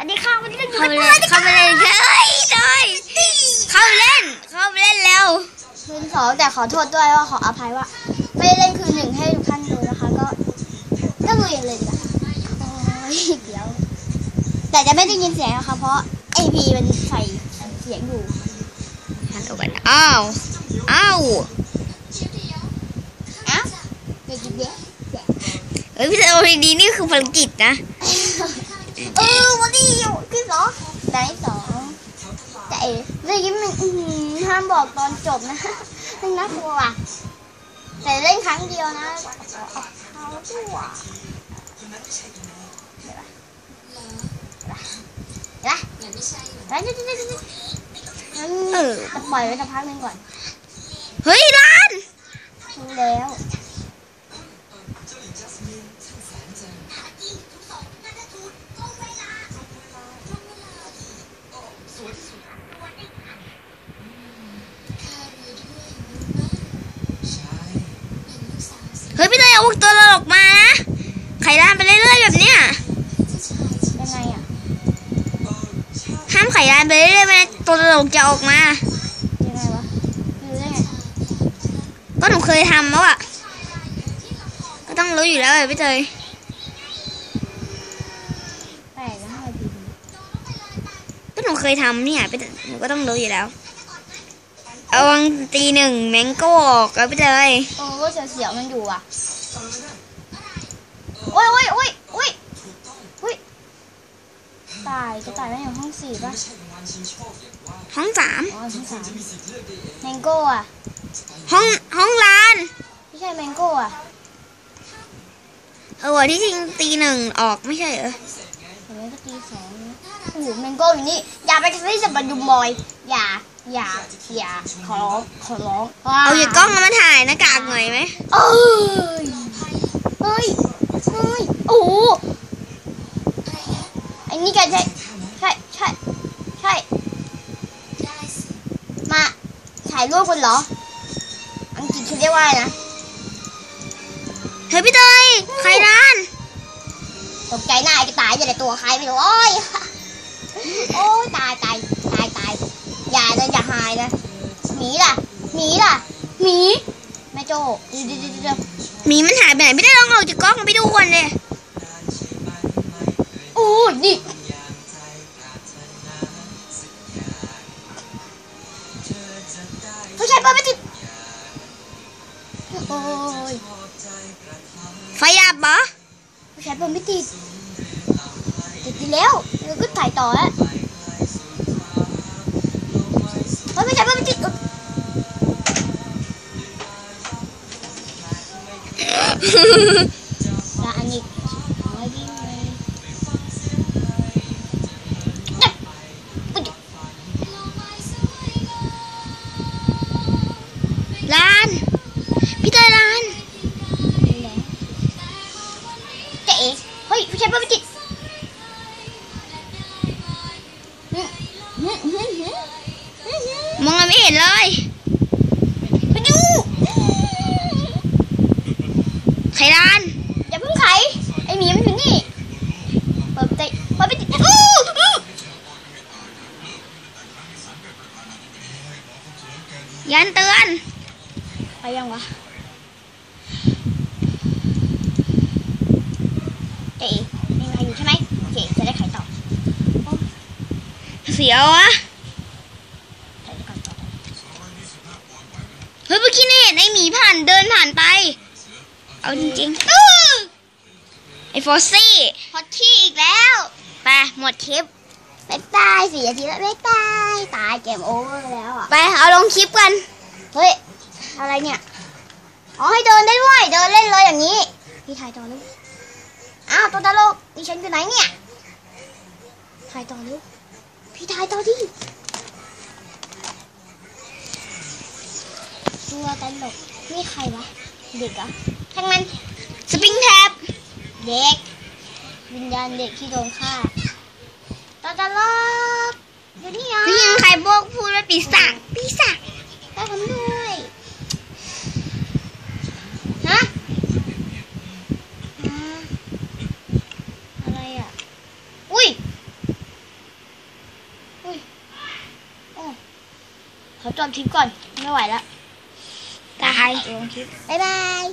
อันนี้ข้าววันนี้เราอยู่เข้ากันไปเล่นเข้าไปเล่นเฮ้ยเลยเข้าไปเล่น เข้าไปเล่นแล้ว คืนสองแต่ขอโทษด้วยว่าขออภัยว่า ไม่ได้เล่นคืนหนึ่งให้ทุกท่านดูนะคะ ก็ก็ลุยกันเลยดีกว่าโอ้ยเดี๋ยว แต่จะไม่ได้ยินเสียงนะคะ เพราะไอพีมันใส่เสียงอยู่หันออกกันอ้าวอ้าวอ้าวเด็กเด็กเฮ้ยพี่เตอร์ดีนี่คือภารกิจนะ เออวันนี้คือสองไหนสองแต่เรื่องนี้มันห้ามบอกตอนจบนะมันน่ากลัวว่ะแต่เล่นครั้งเดียวนะเอาเขาด้วยเดี๋ยวนะเดี๋ยวนะเดี๋ยวนะเออจะปล่อยไว้สักพักหนึงก่อน เฮ้ยร้านแล้ว ไข่ร้านไปเรื่อยๆแบบเนี้ยยังไงอะห้ามไข่ร้านไปเรื่อยๆมันตัวตลกจะออกมายังไงวะรู้ได้ไงก็หนูเคยทำแล้วอะก็ต้องรู้อยู่แล้วอะพี่เตยแปลกนะทำไมดีก็หนูเคยทำเนี่ยพี่เตยหนูก็ต้องรู้อยู่แล้วเอาวังตีหนึ่งแมงโก้ออกแล้วพี่เตยโอ้เสียวเสียวๆมันอยู่อะ โอ้ยโอ้ยโอ้ยโอ้ยโอ้ยตายจะตายได้อยู่ห้องสี่ป่ะห้องสามอ๋อห้องสามแมงโก้อะห้องห้องร้านไม่ใช่แมงโก้อะเออวันที่จริงตีหนึ่งออกไม่ใช่เหรอเห็นไหมก็ตีสองโอ้โหแมงโก้อยู่นี่อย่าไปกระซิบกับบันดุมบอย อย่าอย่าอย่าขอร้องขอร้องเอาอย่ากล้องมาถ่ายหน้ากากหน่อยไหมเอ้ยเฮ้ยเฮ้ย โอ้โหอันนี้กันใช่ใช่ใช่ใช่มาถ่ายรูปกันเหรอ อังกฤษเขาเรียกว่าอะไรนะเฮ้ยพี่เตยไข่ร้านตกใจหน้าไอ้ตายจะได้ตัวใครไม่รู้โอ้ยโอ้ยตายตายตายตายอย่านะอย่าหายนะหมีล่ะหมีล่ะหมีแม่โจ้เดี๋ยวเดี๋ยวเดี๋ยวหมีมันหายไปไหนพี่เตยลองเอาจากกล้องไปดูก่อนเลย ไฟดับเหรอผู้ชายเปิดไม่ติด ติดดีแล้วเดี๋ยวก็ถ่ายต่อแล้วเฮ้ยผู้ชายเปิดไม่ติดเเฮ้ยผู้ชายเปิดไม่ติดอืมอืมอืมอืมอืมอืมมองอะไรไม่เห็นเลยไปดูไข่ร้านอย่าเพิ่งไขไอหมีมันอยู่นี่เปิดเตะเปิดไม่ติดอู้อู้ยันเตือน ไปยังวะเจ๊ยังไงอยู่ใช่ไหมโอเคจะได้ไขต่อ เสียวอะไขก่อนต่อเฮ้ยเมื่อกี้นี่เห็นไอหมีผ่านเดินผ่านไป เอาจริงๆอื้อไอฟอสซี่พอที่อีกแล้วไปหมดคลิปบ๊ายบายสี่นาทีแล้วบ๊ายบายตายเกมโอเวอร์แล้วอะไปเอาลงคลิปกันเฮ้ยอะไรเนี่ยอ๋อให้เดินได้ด้วยเดินเล่นเลยอย่างนี้พี่ถ่ายต่อเลยอ้าวตัวตลกดิฉันอยู่ไหนเนี่ยถ่ายต่อเลย พี่ถ่ายต่อดิตัวตลกนี่ใครวะ เด็กเหรอทั้งนั้นสปริงแท็บเด็ก วิญญาณเด็กที่โดนฆ่าตัวตลกอยู่นี่เหรอพี่ยังใครพวกพูดว่าปีศาจปีศาจ ได้ผมด้วยฮะอ่าอะไรอะ อุ้ย ขอจบคลิปก่อน ไม่ไหวแล้วตายลงคลิปบ๊ายบาย